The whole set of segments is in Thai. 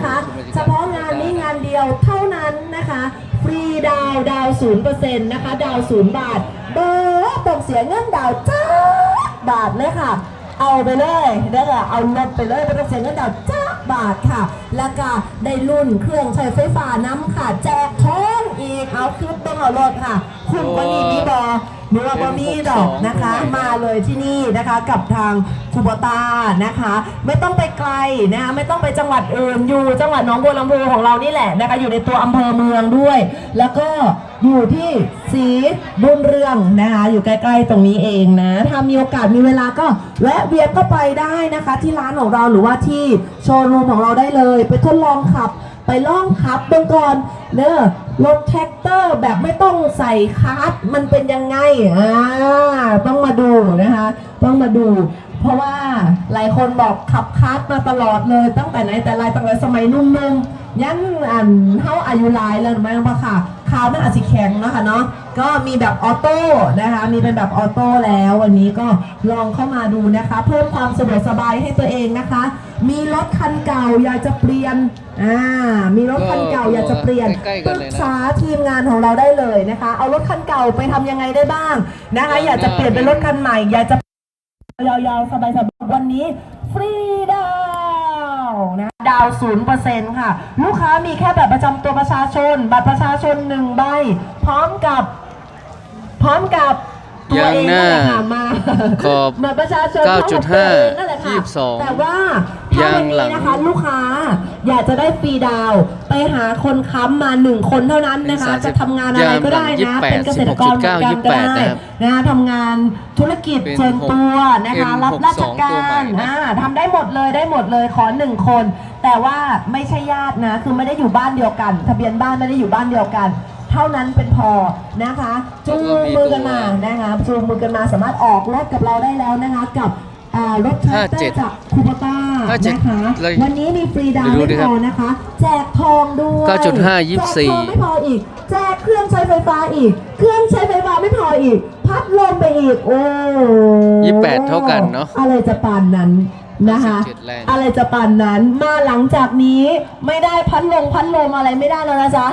นะคะ เฉพาะงานนี้งานเดียวเท่านั้นนะคะ ฟรีดาวน์ดาวศูนย์เปอร์เซ็นต์นะคะ ดาวศูนย์บาท เบอร์ต้องเสียเงินดาวจ้าบาทเลยค่ะ เอาไปเลยนะคะเอาลดไปเลยไม่ต้องเสียเงินดาวจ้าบาทค่ะ แล้วก็ได้รุ่นเครื่องใช้ไฟฟ้าน้ำค่ะ แจกทองอีก เอาคลิปต้องเอารถค่ะ คุณก็นี่มีบอ หรือว่าบอมีดอกนะคะ มาเลยที่นี่นะคะกับทางคูโบตานะคะ ไม่ต้องไปไกลนะคะไม่ต้องไปจังหวัดอื่นอยู่จังหวัดหนองบัวลำพูของเรานี่แหละนะคะ อยู่ในตัวอำเภอเมืองด้วย แล้วก็อยู่ที่สีบุญเรืองนะคะ อยู่ใกล้ๆตรงนี้เองนะ ถ้ามีโอกาสมีเวลาก็แวะเวียนก็ไปได้นะคะ ที่ร้านของเราหรือว่าที่โชว์รูมของเราได้เลย ไปทดลองขับ ไปล่องขับเบื้องก่อนเนอะรถแท็กเตอร์แบบไม่ต้องใส่คาร์ดมันเป็นยังไงอ่าต้องมาดูนะคะ ต้องมาดู เพราะว่าหลายคนบอกขับคาร์ดมาตลอดเลย ตั้งแต่ไหนแต่ไรตั้งแต่สมัยนุ่มๆยันอันเท่าอายุหลายแล้วไหมปะคะ คาวมันอาจจะแข็งเนาะคะเนาะก็มีแบบออโต้นะคะ มีเป็นแบบออโต้แล้ววันนี้ก็ลองเข้ามาดูนะคะ เพิ่มความสะดวกสบายให้ตัวเองนะคะ มีรถคันเก่าอยากจะเปลี่ยนอ่ามีรถคันเก่าอยากจะเปลี่ยนใกล้ๆปกันรึเลยกนะ ษาทีมงานของเราได้เลยนะคะ เอารถคันเก่าไปทำยังไงได้บ้างนะคะ อยากจะเปลี่ยนเป็นรถคันใหม่ อยากจะ ยาวๆ สบายๆ วันนี้ ฟรีดาว น์นะ ดาวศูนย์เปอร์เซ็นต์ค่ะ ลูกค้ามีแค่แบบประจำตัวประชาชน บัตรประชาชนหนึ่งใบ พร้อมกับ พร้อมกับ ตัวเองนั่นแหละค่ะมาขอบบัตรประชาชนพร้อมกับตัวเองนั่นแหละค่ะ9.5แต่ว่าถ้าวันนี้นะคะลูกค้าอยากจะได้ฟรีดาวน์ไปหาคนค้ำมาหนึ่งคนเท่านั้นนะคะ เป็น30จะทำงานอะไรก็ได้นะยามหลังเป็นเกษตรกรเหมือนกันก็ได้28นะครับนะทำงานธุรกิจเป็นส่วนตัวนะคะ M62 รับราชกาตัวใหม่รนะ อ่าทำได้หมดเลยได้หมดเลยขอหนึ่งคน แต่ว่าไม่ใช่ญาตินะ คือไม่ได้อยู่บ้านเดียวกัน ทะเบียนบ้านไม่ได้อยู่บ้านเดียวกัน เท่านั้นเป็นพอนะคะจูงมือกันมานะคะจูงมือกันมาสามารถออกรถกับเราได้แล้วนะคะกับอ่ารถแทรคเตอร์จากคูปต้า57นะคะเลยวันนี้มีฟรีดาวน์เดี๋ยวดูไม่ดิครัพบอนะคะ แจกทองด้วย9.5แจกทองไม่พออีก แจกเครื่องใช้ไฟฟ้าอีก เครื่องใช้ไฟฟ้าไม่พออีก พัดลมไปอีก โอ้28เท่ากันเนอะอะไรจะปานนั้นนะคะ17แรงอะไรจะปานนั้นมาหลังจากนี้ไม่ได้พัดลมพัดลมอะไรไม่ได้แล้วนะจ๊ะ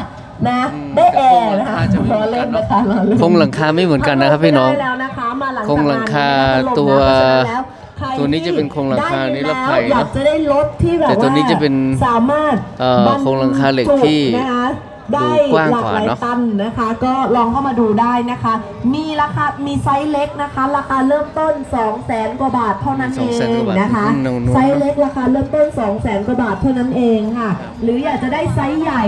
นะอืมได้แอร์นะคะแต่โครงหลังคาจะไม่ล้อเล่นนะคะล้อเล่นโครงหลังคาไม่เหมือนกันนะครับพี่น้องได้แล้วนะคะมาหลังจากโครงหลังคาพัดลมนะตัวเพราะฉะนั้นแล้วใครตัวนี้จะเป็นโครงหลังคาที่นิรได้ภัยแล้วอยากเนอะจะได้รถที่แบบแต่ตัวนี้จะเป็นว่าสามารถเอ่อบรรโครงหลังคาเหล็กที่จุนะคะ ได้ดูกว้างหลากกว่าหลายเนอะตันนะคะ ก็ลองเข้ามาดูได้นะคะ มีราคา มีไซส์เล็กนะคะ ราคาเริ่มต้น 2 0 0แสนกว่าบาทเท่านั้นเอ200,000งกว่าบาทนะคะอืมนู่นๆไซส์เล็กราคาเริ่มต้น 2 0 0แสนกว่าบาทเท่านั้นเองค่ะ หรืออยากจะได้ไซส์ใหญ่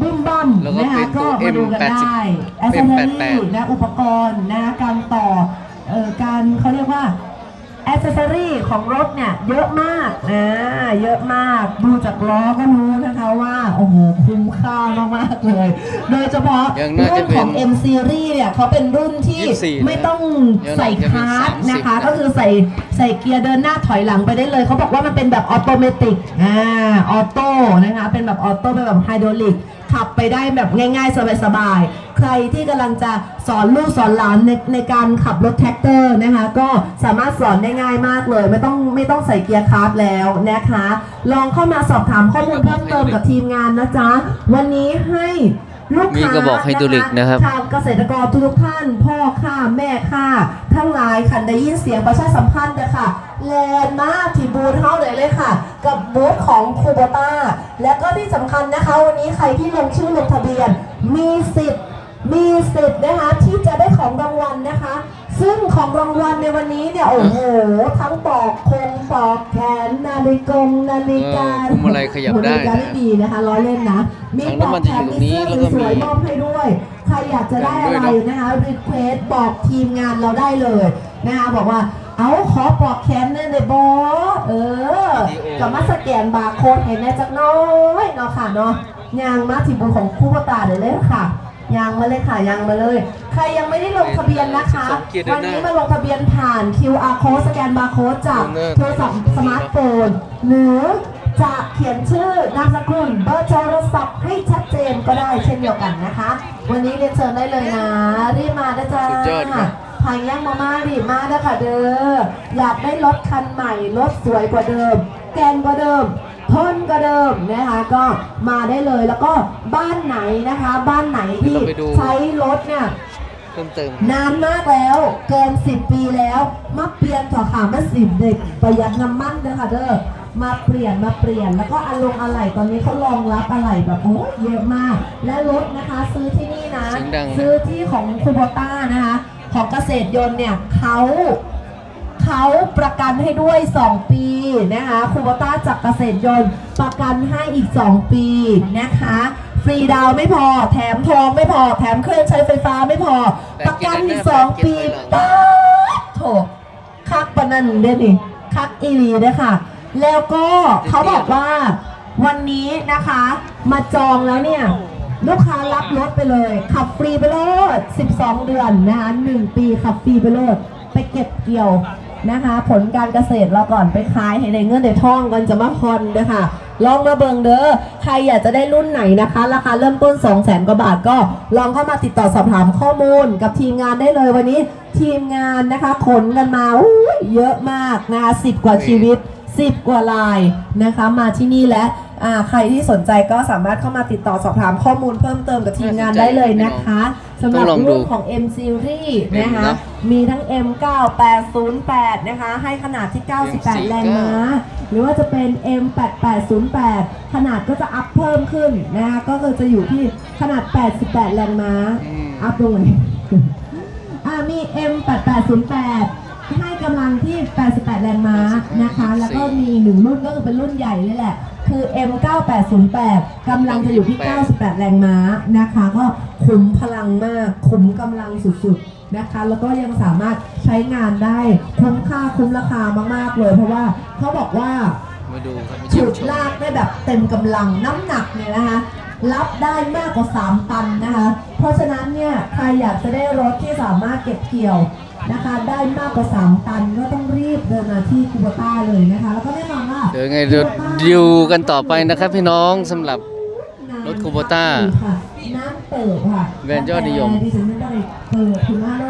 บึ้มบั้มแล้วก็นะคะเป็นตัวก็มาดูกัน M80 ได้แอสเซอรี่นะอุปกรณ์นะการต่อเอ่อการเขาเรียกว่าแอ c เซสซอรี่ของรถเนี่ยเยอะมาก นะเยอะมากดูจากล้อก็รู้นะคะว่า โอ้โห คุ้มค่ามากๆเลย โดยเฉพาะยังน่ารุ่จะนเป็นของ M Series เนี่ยเขาเป็นรุ่นที่24ไม่ต้องยังน่าใส่จะเป็นคาร์ด30นะคะนะก็คือใส่ใส่เกียร์เดินหน้าถอยหลังไปได้เลย เขาบอกว่ามันเป็นแบบออโตเมติกอ่าออโต้นะคะ เป็นแบบออโต้เป็นแบบไฮดรอลิกขับไปได้แบบง่ายๆ สบายๆ ใครที่กำลังจะสอนลูกสอนหลานในในการขับรถแท็กเตอร์นะคะ ก็สามารถสอนได้ง่ายมากเลย ไม่ต้องไม่ต้องใส่เกียร์คาร์ดแล้วนะคะ ลองเข้ามาสอบถามข้อมูลเพิ่มเติมกับทีมงานนะจ๊ะ วันนี้ให้ลูกมีค้ากระบอกไฮดรอลิกนะครับ ชาวเกษตรกรทุกๆท่านพ่อข้าแม่ข้าทั้งหลายคันได้ยินเสียงประชาสัมพันธ์เลยค่ะแลนด์มาที่บูธเท่าเลยเลยค่ะ กับบูธของคูโบต้าและก็ที่สำคัญนะคะ วันนี้ใครที่ลงชื่อลงทะเบียน มีสิทธิ์มีสิทธิ์นะคะที่จะได้ของรางวัลนะคะ ซึ่งของรางวัลในวันนี้เนี่ยโอ้โหทั้งปอกคงปอกแขนนาฬิกงนาฬิกาเออพวงมาลัยขยับได้นาฬิกาไม่ดีนะคะล้อเล่นนะมีถังปอกน้ำมันแขจะอยู่ตรงนี้มีแล้วเสื้ก็อมีสวยๆมอบให้ด้วย ใครอยากจะได้อะไรด้วยเนอะนะคะรีเควสบอกทีมงานเราได้เลยนะคะบอกว่าเอาขอปอกแขนเนี่ยในบอเออกับมาสแกนบาร์โค้ดเห็นแน่จักหน้อยเนาะค่ะเนาะยางมาที่บุญของคู่ตาเดี๋ยวเลยค่ะยางมาเลยค่ะยางมาเลย ใครยังไม่ได้ลงทะเบียนนะคะ12เกียร์เดิวันนหน้านี้มาลงทะเบียนผ่าน QR code สแกนบาร์โค้ดจากเดินหน้าโทรศัพท์สมาร์ทโฟน หรือจะเขียนชื่อนามสกุลเบอร์โทรศัพท์ให้ชัดเจนก็ได้เช่นเดียวกันนะคะ วันนี้เรียนเชิญได้เลยนะ รีบมาได้จ้าสุดยอดครับพายย่างมาม่ารีบมาเด้อค่ะเด้ออยากได้รถคันใหม่รถสวยกว่าเดิม แกนกว่าเดิม เพิ่นก็เดิมนะคะก็มาได้เลยแล้วก็บ้านไหนนะคะ บ้านไหนที่เราไปดูใช้รถเนี่ยเพิ่มเติมนานมากแล้วเกิน 10 ปีแล้วมาเปลี่ยนถอขามาสิบเด็กประหยัดน้ำมันเด้อค่ะเด้อมาเปลี่ยนมาเปลี่ยนแล้วก็อารมณ์อะไหล่ตอนนี้เขารองรับอะไหล่แบบโอ้ยเยอะมาก และรถนะคะซื้อที่นี่นะเสียงดังนะ ซื้อที่ของคูโบต้านะคะ ของเกษตรยนต์เนี่ยเขา เขาประกันให้ด้วย 2 ปีนะคะคูโบต้าจากเกษตรยนต์ประกันให้อีก 2 ปีนะคะฟรีดาวน์ไม่พอ แถมทองไม่พอ แถมเครื่องใช้ไฟฟ้าไม่พอ ประกันอีก 2 ปีป๊าดโถคักปะนันเด้นี่คักอีรีเด้อค่ะ แล้วก็เขาบอกว่าวันนี้นะคะ มาจองแล้วเนี่ยลูกค้ารับรถไปเลย ขับฟรีไปโลด 12 เดือนนะคะ1ปีขับฟรีไปโลด ไปเก็บเกี่ยว นะคะ ผลการเกษตรเราก่อนไปขายให้ในเงินในทองกันจะมาพอนเด้อค่ะลองมาเบิงเด้อใครอยากจะได้รุ่นไหนนะคะ ราคาเริ่มต้น 2 0 0 0 0 0กว่าบาทก็ลองเข้ามาติดต่อสอบถามข้อมูลกับทีมงานได้เลยวันนี้ ทีมงานนะคะขนกันมาเยอะมากนะคะสิบกว่าชีวิต 10 กว่าลายนะคะ มาที่นี่และ อ่าใครที่สนใจก็สามารถเข้ามาติดต่อสอบถามข้อมูลเพิ่มเติมกับทีมงานได้เลยนะคะสำหรับต้องลองดูรุ่นของ M Series นะคะเนอะมีทั้ง M9808 นะคะ ให้ขนาดที่ 98 แรงม้า หรือว่าจะเป็น M8808 ขนาดก็จะอัพเพิ่มขึ้นนะคะ ก็คือจะอยู่ที่ขนาด 88 แรงม้าอืมอัพลงเลยอ่ามี M8808 ให้กำลังที่ 88 แรงม้านะคะ แล้วก็มีหนึ่งรุ่นก็คือเป็นรุ่นใหญ่เลยแหละ คือ M9808 กำลังจะอยู่ที่ 98 แรงม้านะคะ ก็คุ้มพลังมากคุ้มกำลังสุดๆนะคะ แล้วก็ยังสามารถใช้งานได้คุ้มค่าคุ้มราคามากๆเลย เพราะว่าเขาบอกว่ามาดูครับมาเยี่ฉุยมดชมลากได้แบบเต็มกำลังน้ำหนักเนี่ยนะคะ รับได้มากกว่า 3 ตันนะคะ เพราะฉะนั้นเนี่ยใครอยากจะได้รถที่สามารถเก็บเกี่ยว นะคะ ได้มากกว่า3ตันก็ต้องรีบเดินมาที่คูเบต้าเลยนะคะ แล้วก็แน่นอนว่าเดี๋ยวยังไงเดี๋ยวดูกันต่อไปนะครับพี่น้องสำหรับ รถ Kubota ค่ะน้ำเปิดค่ะแบรนด์ยอดนิยมแต่ดิฉันไม่ได้เปิดถึงห้าร้อย